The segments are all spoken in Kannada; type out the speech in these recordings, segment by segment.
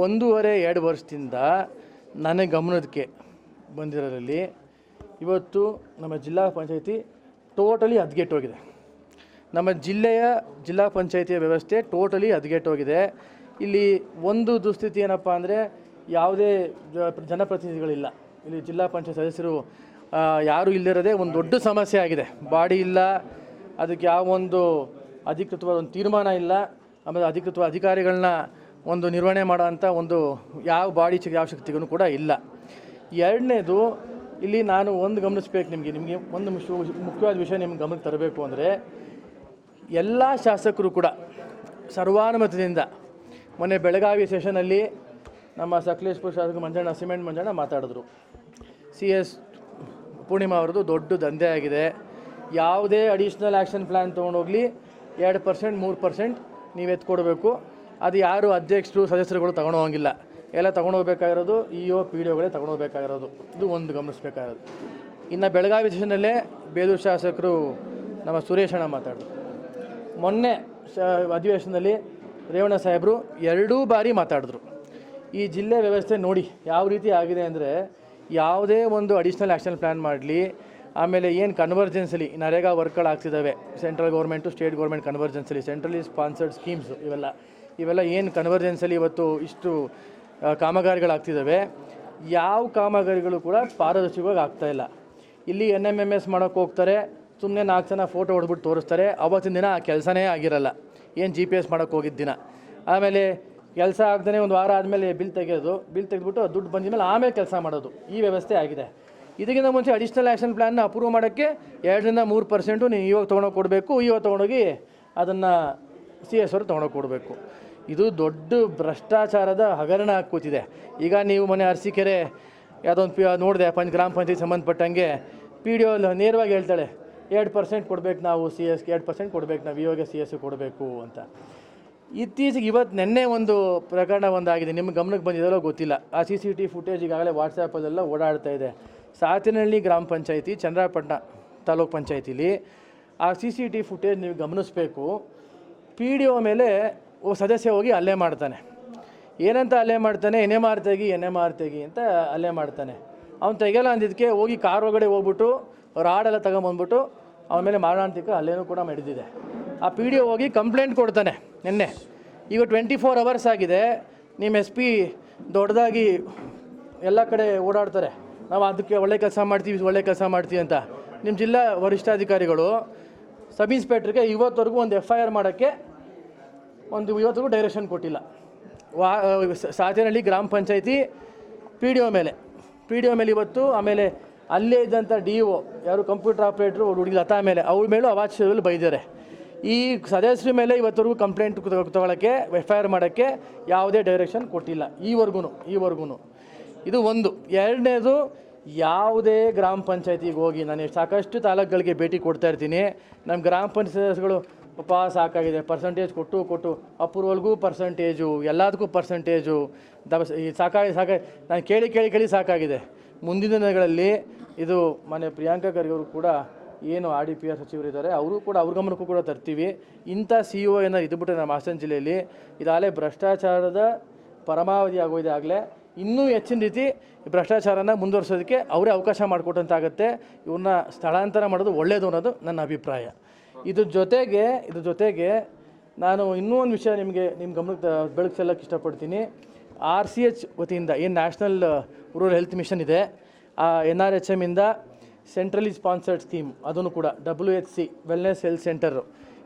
ಒಂದೂವರೆ, ಎರಡು ವರ್ಷದಿಂದ ನನ್ನ ಗಮನಕ್ಕೆ ಬಂದಿರೋದ್ರಲ್ಲಿ ಇವತ್ತು ನಮ್ಮ ಜಿಲ್ಲಾ ಪಂಚಾಯತಿ ಟೋಟಲಿ ಹದಗೆಟ್ಟೋಗಿದೆ. ನಮ್ಮ ಜಿಲ್ಲೆಯ ಜಿಲ್ಲಾ ಪಂಚಾಯತಿಯ ವ್ಯವಸ್ಥೆ ಟೋಟಲಿ ಹದಗೆಟ್ಟೋಗಿದೆ. ಇಲ್ಲಿ ಒಂದು ದುಸ್ಥಿತಿ ಏನಪ್ಪ ಅಂದರೆ ಯಾವುದೇ ಜನಪ್ರತಿನಿಧಿಗಳಿಲ್ಲ. ಇಲ್ಲಿ ಜಿಲ್ಲಾ ಪಂಚಾಯತ್ ಸದಸ್ಯರು ಯಾರೂ ಇಲ್ಲದಿರೋದೇ ಒಂದು ದೊಡ್ಡ ಸಮಸ್ಯೆ ಆಗಿದೆ. ಬಾಡಿ ಇಲ್ಲ, ಅದಕ್ಕೆ ಯಾವ ಒಂದು ಅಧಿಕೃತವಾದ ಒಂದು ತೀರ್ಮಾನ ಇಲ್ಲ. ಆಮೇಲೆ ಅಧಿಕೃತ ಅಧಿಕಾರಿಗಳನ್ನ ಒಂದು ನಿರ್ವಹಣೆ ಮಾಡೋ ಅಂಥ ಒಂದು ಯಾವ ಬಾಡಿ ಯಾವ ಶಕ್ತಿಗೂ ಕೂಡ ಇಲ್ಲ. ಎರಡನೇದು, ಇಲ್ಲಿ ನಾನು ಒಂದು ಗಮನಿಸ್ಬೇಕು ನಿಮಗೆ ನಿಮಗೆ ಒಂದು ಮುಖ್ಯ- ಮುಖ್ಯವಾದ ವಿಷಯ ನಿಮ್ಗೆ ಗಮನಕ್ಕೆ ತರಬೇಕು ಅಂದರೆ, ಎಲ್ಲ ಶಾಸಕರು ಕೂಡ ಸರ್ವಾನುಮತದಿಂದ ಮೊನ್ನೆ ಬೆಳಗಾವಿ ಸೆಷನಲ್ಲಿ ನಮ್ಮ ಸಕಲೇಶ್ಪುರ ಶಾಸಕ ಮಂಜಣ್ಣ, ಸಿಮೆಂಟ್ ಮಂಜಣ್ಣ ಮಾತಾಡಿದ್ರು. ಸಿ ಎಸ್ ಪೂರ್ಣಿಮಾ ಅವ್ರದ್ದು ದೊಡ್ಡ ದಂಧೆ ಆಗಿದೆ. ಯಾವುದೇ ಅಡಿಷ್ನಲ್ ಆ್ಯಕ್ಷನ್ ಪ್ಲ್ಯಾನ್ ತೊಗೊಂಡೋಗ್ಲಿ, ಎರಡು ಪರ್ಸೆಂಟ್ ಮೂರು ಪರ್ಸೆಂಟ್ ನೀವು ಎತ್ಕೊಡ್ಬೇಕು. ಅದು ಯಾರು ಅಧ್ಯಕ್ಷರು, ಸದಸ್ಯರುಗಳು ತಗೊಂಡು ಹೋಗಿಲ್ಲ ಎಲ್ಲ ತೊಗೊಂಡೋಗ್ಬೇಕಾಗಿರೋದು ಇ ಒ ಪಿ ಡಿ ಒಗಳೇ ತೊಗೊಂಡೋಗ್ಬೇಕಾಗಿರೋದು. ಇದು ಒಂದು ಗಮನಿಸ್ಬೇಕಾಗಿರೋದು. ಇನ್ನು ಬೆಳಗಾವಿ ಸೆಷನಲ್ಲೇ ಬೇಲೂರು ಶಾಸಕರು ನಮ್ಮ ಸುರೇಶಣ್ಣ ಮಾತಾಡಿದ್ರು. ಮೊನ್ನೆ ಶ, ಅಧಿವೇಶನದಲ್ಲಿ ರೇವಣ್ಣ ಸಾಹೇಬರು ಎರಡೂ ಬಾರಿ ಮಾತಾಡಿದ್ರು. ಈ ಜಿಲ್ಲೆ ವ್ಯವಸ್ಥೆ ನೋಡಿ ಯಾವ ರೀತಿ ಆಗಿದೆ ಅಂದರೆ ಯಾವುದೇ ಒಂದು ಅಡಿಷ್ನಲ್ ಆ್ಯಕ್ಷನ್ ಪ್ಲ್ಯಾನ್ ಮಾಡಲಿ, ಆಮೇಲೆ ಏನು ಕನ್ವರ್ಜೆನ್ಸಲಿ ನರೇಗಾ ವರ್ಕ್ಗಳು ಆಗ್ತಿದ್ದಾವೆ ಸೆಂಟ್ರಲ್ ಗೌರ್ಮೆಂಟು ಸ್ಟೇಟ್ ಗೌರ್ಮೆಂಟ್ ಕನ್ವರ್ಜೆನ್ಸಲಿ ಸೆಂಟ್ರಲಿ ಸ್ಪಾನ್ಸರ್ಡ್ ಸ್ಕೀಮ್ಸು ಇವೆಲ್ಲ. ಇವೆಲ್ಲ ಏನು ಕನ್ವರ್ಜೆನ್ಸಲ್ಲಿ ಇವತ್ತು ಇಷ್ಟು ಕಾಮಗಾರಿಗಳಾಗ್ತಿದ್ದಾವೆ ಯಾವ ಕಾಮಗಾರಿಗಳು ಕೂಡ ಪಾರದರ್ಶಕವಾಗಿ ಇಲ್ಲ. ಇಲ್ಲಿ ಎನ್ ಎಂ ಎಂ ಎಸ್ ಮಾಡೋಕ್ಕೆ ಹೋಗ್ತಾರೆ ಸುಮ್ಮನೆ ನಾಲ್ಕು ಜನ ಫೋಟೋ ಹೊಡೆದ್ಬಿಟ್ಟು ತೋರಿಸ್ತಾರೆ, ಅವತ್ತಿನ ದಿನ ಆ ಕೆಲಸನೇ ಆಗಿರಲ್ಲ. ಏನು ಜಿ ಪಿ ಎಸ್ ಮಾಡೋಕ್ಕೆ ಹೋಗಿದ್ದ ದಿನ. ಆಮೇಲೆ ಕೆಲಸ ಆಗ್ದೇ ಒಂದು ವಾರ ಆದಮೇಲೆ ಬಿಲ್ ತೆಗೆಯೋದು, ಬಿಲ್ ತೆಗೆದ್ಬಿಟ್ಟು ದುಡ್ಡು ಬಂದ ಮೇಲೆ ಆಮೇಲೆ ಕೆಲಸ ಮಾಡೋದು. ಈ ವ್ಯವಸ್ಥೆ ಆಗಿದೆ. ಇದಕ್ಕಿಂತ ಮುಂಚೆ ಅಡಿಷ್ನಲ್ ಆ್ಯಕ್ಷನ್ ಪ್ಲ್ಯಾನ್ನ ಅಪ್ರೂವ್ ಮಾಡೋಕ್ಕೆ ಎರಡರಿಂದ ಮೂರು ಪರ್ಸೆಂಟು ನೀವು ಇವಾಗ ತೊಗೊಂಡೋಗಿ ಕೊಡಬೇಕು, ಇವಾಗ ತೊಗೊಂಡೋಗಿ ಅದನ್ನು ಸಿ ಎಸ್ ಅವರು ತೊಗೊಂಡೋಗಿ ಕೊಡಬೇಕು. ಇದು ದೊಡ್ಡ ಭ್ರಷ್ಟಾಚಾರದ ಹಗರಣ ಕೂತಿದೆ ಈಗ ನೀವು ಮೊನ್ನೆ ಅರಸೀಕೆರೆ ಯಾವುದೋ ಒಂದು ಪಿ, ನೋಡಿದೆ, ಪಂಚ, ಗ್ರಾಮ ಪಂಚಾಯತ್ ಸಂಬಂಧಪಟ್ಟಂಗೆ ಪಿ ಡಿ ಒ ನೇರವಾಗಿ ಹೇಳ್ತಾಳೆ, ಎರಡು ಪರ್ಸೆಂಟ್ ಕೊಡಬೇಕು ನಾವು ಸಿ ಎಸ್ಗೆ ಎರಡು ಪರ್ಸೆಂಟ್ ಕೊಡಬೇಕು ನಾವು ಇವಾಗ ಸಿ ಎಸ್ ಕೊಡಬೇಕು ಅಂತ. ಇತ್ತೀಚೆಗೆ ಇವತ್ತು ನಿನ್ನೆ ಒಂದು ಪ್ರಕರಣ ಒಂದಾಗಿದೆ. ನಿಮ್ಮ ಗಮನಕ್ಕೆ ಬಂದಿದೆಯೋ ಗೊತ್ತಿಲ್ಲ. ಆ ಸಿ ಸಿ ಟಿ ಫುಟೇಜ್ ಈಗಾಗಲೇ ವಾಟ್ಸಪ್ಪಲ್ಲೆಲ್ಲ ಓಡಾಡ್ತಾ ಇದೆ. ಸಾತಿನಹಳ್ಳಿ ಗ್ರಾಮ ಪಂಚಾಯತಿ, ಚಂದ್ರಪಟ್ಟಣ ತಾಲೂಕ್ ಪಂಚಾಯತಿಲಿ ಆ ಸಿ ಸಿ ಟಿ ಫುಟೇಜ್ ನೀವು ಗಮನಿಸಬೇಕು. ಪಿ ಡಿ ಒ ಮೇಲೆ ಸದಸ್ಯ ಹೋಗಿ ಅಲ್ಲೇ ಮಾಡ್ತಾನೆ. ಏನಂತ ಅಲ್ಲೇ ಮಾಡ್ತಾನೆ? ಎನೆ ಎಂ ಎನೆ ತೆಗಿ ಎನ್ ಎಂ ಆರ್ ತೆಗಿ ಅಂತ ಅಲ್ಲೇ ಮಾಡ್ತಾನೆ. ಅವ್ನು ತೆಗೆಯಲ್ಲ ಅಂದಿದ್ದಕ್ಕೆ ಹೋಗಿ ಕಾರ್ ಒಳಗಡೆ ಹೋಗ್ಬಿಟ್ಟು ರಾಡೆಲ್ಲ ತಗೊಂಬಂದ್ಬಿಟ್ಟು ಅವನ ಮೇಲೆ ಮಾರಣಾಂತಿಕ ಅಲ್ಲೇನೂ ಕೂಡ ನಡೆದಿದೆ. ಆ ಪಿ ಡಿ ಒ ಹೋಗಿ ಕಂಪ್ಲೇಂಟ್ ಕೊಡ್ತಾನೆ ನಿನ್ನೆ. ಈಗ ಟ್ವೆಂಟಿ ಫೋರ್ ಅವರ್ಸ್ ಆಗಿದೆ. ನಿಮ್ಮ ಎಸ್ ಪಿ ದೊಡ್ಡದಾಗಿ ಎಲ್ಲ ಕಡೆ ಓಡಾಡ್ತಾರೆ. ನಾವು ಅದಕ್ಕೆ ಒಳ್ಳೆ ಕೆಲಸ ಮಾಡ್ತೀವಿ ಒಳ್ಳೆ ಕೆಲಸ ಮಾಡ್ತೀವಿ ಅಂತ. ನಿಮ್ಮ ಜಿಲ್ಲಾ ವರಿಷ್ಠಾಧಿಕಾರಿಗಳು, ಸಬ್ ಇನ್ಸ್ಪೆಕ್ಟ್ರಿಗೆ ಇವತ್ತವರೆಗೂ ಒಂದು ಎಫ್ ಐ ಆರ್ ಮಾಡೋಕ್ಕೆ ಒಂದು ಇವತ್ತಿಗೂ ಡೈರೆಕ್ಷನ್ ಕೊಟ್ಟಿಲ್ಲ. ವಾ ಸಾತೇನಹಳ್ಳಿ ಗ್ರಾಮ ಪಂಚಾಯತಿ ಪಿ ಡಿ ಒ ಮೇಲೆ. ಪಿ ಡಿ ಒ ಮೇಲೆ ಇವತ್ತು, ಆಮೇಲೆ ಅಲ್ಲೇ ಇದ್ದಂಥ ಡಿ ಒ ಯಾರು ಕಂಪ್ಯೂಟರ್ ಆಪ್ರೇಟ್ರು ಹುಡುಗಿ ಲತಾ ಮೇಲೆ, ಅವ್ರ ಮೇಲೂ ಅವಾಚ್ಯದಲ್ಲಿ ಬೈದಿದ್ದಾರೆ. ಈ ಸದಸ್ಯರ ಮೇಲೆ ಇವತ್ತವರೆಗೂ ಕಂಪ್ಲೇಂಟ್ ತೊಗೊಳಕ್ಕೆ ಎಫ್ ಐ ಆರ್ ಮಾಡೋಕ್ಕೆ ಯಾವುದೇ ಡೈರೆಕ್ಷನ್ ಕೊಟ್ಟಿಲ್ಲ. ಈವರೆಗೂ ಈವರೆಗೂ ಇದು ಒಂದು. ಎರಡನೇದು, ಯಾವುದೇ ಗ್ರಾಮ ಪಂಚಾಯತಿಗೆ ಹೋಗಿ, ನಾನು ಸಾಕಷ್ಟು ತಾಲೂಕುಗಳಿಗೆ ಭೇಟಿ ಕೊಡ್ತಾ ಇರ್ತೀನಿ. ನಮ್ಮ ಗ್ರಾಮ ಪಂಚಾಯತ್ಗಳು ಪಾಪ ಸಾಕಾಗಿದೆ ಪರ್ಸಂಟೇಜ್ ಕೊಟ್ಟು ಕೊಟ್ಟು, ಅಪ್ರೂವಲ್ಗೂ ಪರ್ಸಂಟೇಜು ಎಲ್ಲದಕ್ಕೂ ಪರ್ಸಂಟೇಜು ದಬ, ಈ ಸಾಕಾಗಿ ಸಾಕಾಗಿ, ನಾನು ಕೇಳಿ ಕೇಳಿ ಕೇಳಿ ಸಾಕಾಗಿದೆ. ಮುಂದಿನ ದಿನಗಳಲ್ಲಿ ಇದು ಮನೆ ಪ್ರಿಯಾಂಕಾ ಖರ್ಗೆ ಅವರು ಕೂಡ ಏನು ಆರ್ ಡಿ ಪಿ ಆರ್ ಸಚಿವರಿದ್ದಾರೆ, ಅವರು ಕೂಡ ಅವ್ರ ಗಮನಕ್ಕೂ ಕೂಡ ತರ್ತೀವಿ. ಇಂಥ ಸಿ ಇ ಒ ಏನಾದ್ರು ಇದ್ಬಿಟ್ರೆ ನಮ್ಮ ಹಾಸನ ಜಿಲ್ಲೆಯಲ್ಲಿ ಇದಾಗಲೇ ಭ್ರಷ್ಟಾಚಾರದ ಪರಮಾವಧಿ ಆಗೋಗಿದೆ ಆಗಲೇ ಇನ್ನೂ ಹೆಚ್ಚಿನ ರೀತಿ ಭ್ರಷ್ಟಾಚಾರನ ಮುಂದುವರ್ಸೋದಕ್ಕೆ ಅವರೇ ಅವಕಾಶ ಮಾಡಿಕೊಟ್ಟಂತಾಗುತ್ತೆ. ಇವ್ರನ್ನ ಸ್ಥಳಾಂತರ ಮಾಡೋದು ಒಳ್ಳೆಯದು ಅನ್ನೋದು ನನ್ನ ಅಭಿಪ್ರಾಯ. ಇದ್ರ ಜೊತೆಗೆ ಇದ್ರ ಜೊತೆಗೆ ನಾನು ಇನ್ನೂ ಒಂದು ವಿಷಯ ನಿಮಗೆ ನಿಮ್ಮ ಗಮನಕ್ಕೆ ಬೆಳಗ್ಸಲ್ಲಕ್ಕೆ ಇಷ್ಟಪಡ್ತೀನಿ. ಆರ್ ಸಿ ಎಚ್ ವತಿಯಿಂದ ಏನು ನ್ಯಾಷನಲ್ ರೂರಲ್ ಹೆಲ್ತ್ ಮಿಷನ್ ಇದೆ. ಆ ಎನ್ ಆರ್ ಎಚ್ ಎಮ್ಮಿಂದ ಸೆಂಟ್ರಲಿ ಸ್ಪಾನ್ಸರ್ಡ್ ಸ್ಕೀಮ್ ಅದನ್ನು ಕೂಡ W H C wellness health centre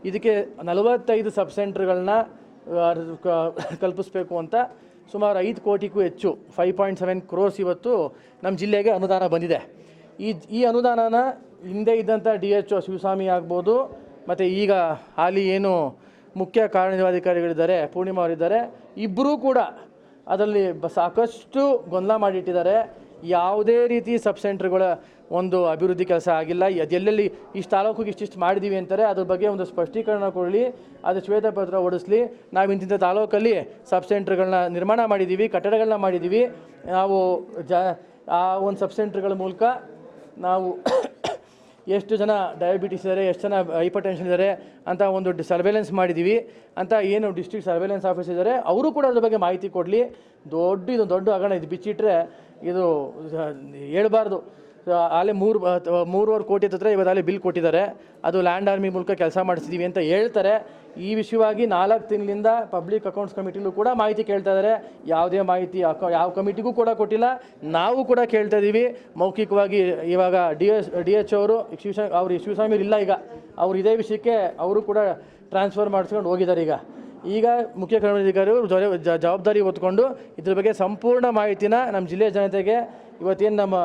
ಇದಕ್ಕೆ ನಲವತ್ತೈದು ಸಬ್ ಸೆಂಟ್ರ್ಗಳನ್ನ ಕಲ್ಪಿಸಬೇಕು ಅಂತ ಸುಮಾರು ಐದು ಕೋಟಿಗೂ ಹೆಚ್ಚು ಫೈವ್ ಪಾಯಿಂಟ್ ಸೆವೆನ್ ಕ್ರೋರ್ಸ್ ಇವತ್ತು ನಮ್ಮ ಜಿಲ್ಲೆಗೆ ಅನುದಾನ ಬಂದಿದೆ. ಈ ಈ ಅನುದಾನನ ಹಿಂದೆ ಇದ್ದಂಥ ಡಿ ಎಚ್ ಒ ಶಿವಸ್ವಾಮಿ ಆಗ್ಬೋದು ಮತ್ತು ಈಗ ಹಾಲಿ ಏನು ಮುಖ್ಯ ಕಾರ್ಯನಿರ್ವಾಧಿಕಾರಿಗಳಿದ್ದಾರೆ ಪೂರ್ಣಿಮಾ ಅವರಿದ್ದಾರೆ ಇಬ್ಬರೂ ಕೂಡ ಅದರಲ್ಲಿ ಸಾಕಷ್ಟು ಗೊಂದಲ ಮಾಡಿಟ್ಟಿದ್ದಾರೆ. ಯಾವುದೇ ರೀತಿ ಸಬ್ ಸೆಂಟ್ರ್ಗಳ ಒಂದು ಅಭಿವೃದ್ಧಿ ಕೆಲಸ ಆಗಿಲ್ಲ. ಅದೆಲ್ಲೆಲ್ಲಿ ಇಷ್ಟು ತಾಲೂಕಿಗೆ ಇಷ್ಟಿಷ್ಟು ಮಾಡಿದ್ದೀವಿ ಅಂತಾರೆ, ಅದ್ರ ಬಗ್ಗೆ ಒಂದು ಸ್ಪಷ್ಟೀಕರಣ ಕೊಡಲಿ ಅದು ಶ್ವೇತಪತ್ರ ಓಡಿಸ್ಲಿ. ನಾವು ಇಂತಿಂಥ ತಾಲೂಕಲ್ಲಿ ಸಬ್ ಸೆಂಟ್ರ್ಗಳನ್ನ ನಿರ್ಮಾಣ ಮಾಡಿದ್ದೀವಿ ಕಟ್ಟಡಗಳನ್ನ ಮಾಡಿದ್ದೀವಿ ನಾವು ಜ ಆ ಒಂದು ಸಬ್ ಸೆಂಟ್ರ್ಗಳ ಮೂಲಕ ನಾವು ಎಷ್ಟು ಜನ ಡಯಾಬಿಟಿಸ್ ಇದ್ದಾರೆ ಎಷ್ಟು ಜನ ಹೈಪರ್ ಟೆನ್ಷನ್ ಇದ್ದಾರೆ ಅಂತ ಒಂದು ಸರ್ವೆಲೆನ್ಸ್ ಮಾಡಿದ್ದೀವಿ ಅಂತ ಏನು ಡಿಸ್ಟ್ರಿಕ್ಟ್ ಸರ್ವೆಲೆನ್ಸ್ ಆಫೀಸ್ ಇದ್ದಾರೆ ಅವರು ಕೂಡ ಅದ್ರ ಬಗ್ಗೆ ಮಾಹಿತಿ ಕೊಡಲಿ. ದೊಡ್ಡ ಇದು, ದೊಡ್ಡ ಹಗರಣ ಇದು ಬಿಚ್ಚಿಟ್ರೆ ಇದು ಹೇಳ್ಬಾರ್ದು. ಅಲ್ಲೇ ಮೂರು ಮೂರುವರೆ ಕೋಟಿ ಹತ್ರ ಇವತ್ತು ಅಲ್ಲೇ ಬಿಲ್ ಕೊಟ್ಟಿದ್ದಾರೆ. ಅದು ಲ್ಯಾಂಡ್ ಆರ್ಮಿ ಮೂಲಕ ಕೆಲಸ ಮಾಡಿಸಿದ್ದೀವಿ ಅಂತ ಹೇಳ್ತಾರೆ. ಈ ವಿಷಯವಾಗಿ ನಾಲ್ಕು ತಿಂಗಳಿಂದ ಪಬ್ಲಿಕ್ ಅಕೌಂಟ್ಸ್ ಕಮಿಟಿಲೂ ಕೂಡ ಮಾಹಿತಿ ಕೇಳ್ತಾ ಇದ್ದಾರೆ. ಯಾವುದೇ ಮಾಹಿತಿ ಯಾವ ಕಮಿಟಿಗೂ ಕೂಡ ಕೊಟ್ಟಿಲ್ಲ. ನಾವು ಕೂಡ ಕೇಳ್ತಾ ಇದ್ದೀವಿ ಮೌಖಿಕವಾಗಿ ಇವಾಗ ಡಿ ಎಸ್, ಡಿ ಎಚ್ ಅವರು ಶಿವಸ್ವಾಮಿ ಅವರು ಶಿವಸ್ವಾಮಿ ಇಲ್ಲ ಈಗ. ಅವರು ಇದೇ ವಿಷಯಕ್ಕೆ ಅವರು ಕೂಡ ಟ್ರಾನ್ಸ್ಫರ್ ಮಾಡಿಸ್ಕೊಂಡು ಹೋಗಿದ್ದಾರೆ ಈಗ. ಈಗ ಮುಖ್ಯ ಕಾರ್ಯಾಧಿಕಾರಿ ಜವಾಬ್ದಾರಿ ಹೊತ್ಕೊಂಡು ಇದ್ರ ಬಗ್ಗೆ ಸಂಪೂರ್ಣ ಮಾಹಿತಿನ ನಮ್ಮ ಜಿಲ್ಲೆಯ ಜನತೆಗೆ ಇವತ್ತೇನು ನಮ್ಮ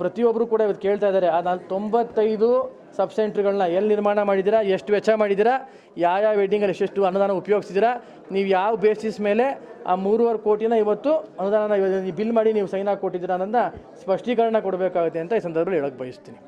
ಪ್ರತಿಯೊಬ್ಬರು ಕೂಡ ಇವತ್ತು ಕೇಳ್ತಾ ಇದ್ದಾರೆ. ನಾನು ತೊಂಬತ್ತೈದು ಸಬ್ ಸೆಂಟ್ರ್ಗಳನ್ನ ಎಲ್ಲಿ ನಿರ್ಮಾಣ ಮಾಡಿದ್ದೀರಾ, ಎಷ್ಟು ವೆಚ್ಚ ಮಾಡಿದ್ದೀರಾ, ಯಾವ ಯಾವ ವೆಡ್ಡಿಂಗಲ್ಲಿ ಎಷ್ಟೆಷ್ಟು ಅನುದಾನ ಉಪಯೋಗಿಸಿದ್ದೀರಾ ನೀವು ಯಾವ ಬೇಸಿಸ್ ಮೇಲೆ ಆ ಮೂರುವರೆ ಕೋಟಿನ ಇವತ್ತು ಅನುದಾನ ಬಿಲ್ ಮಾಡಿ ನೀವು ಸೈನ್ ಹಾಕಿ ಕೊಟ್ಟಿದ್ದೀರಾ ಅನ್ನೋದನ್ನ ಸ್ಪಷ್ಟೀಕರಣ ಕೊಡಬೇಕಾಗುತ್ತೆ ಅಂತ ಈ ಸಂದರ್ಭದಲ್ಲಿ ಹೇಳಕ್ಕೆ ಬಯಸ್ತೀನಿ.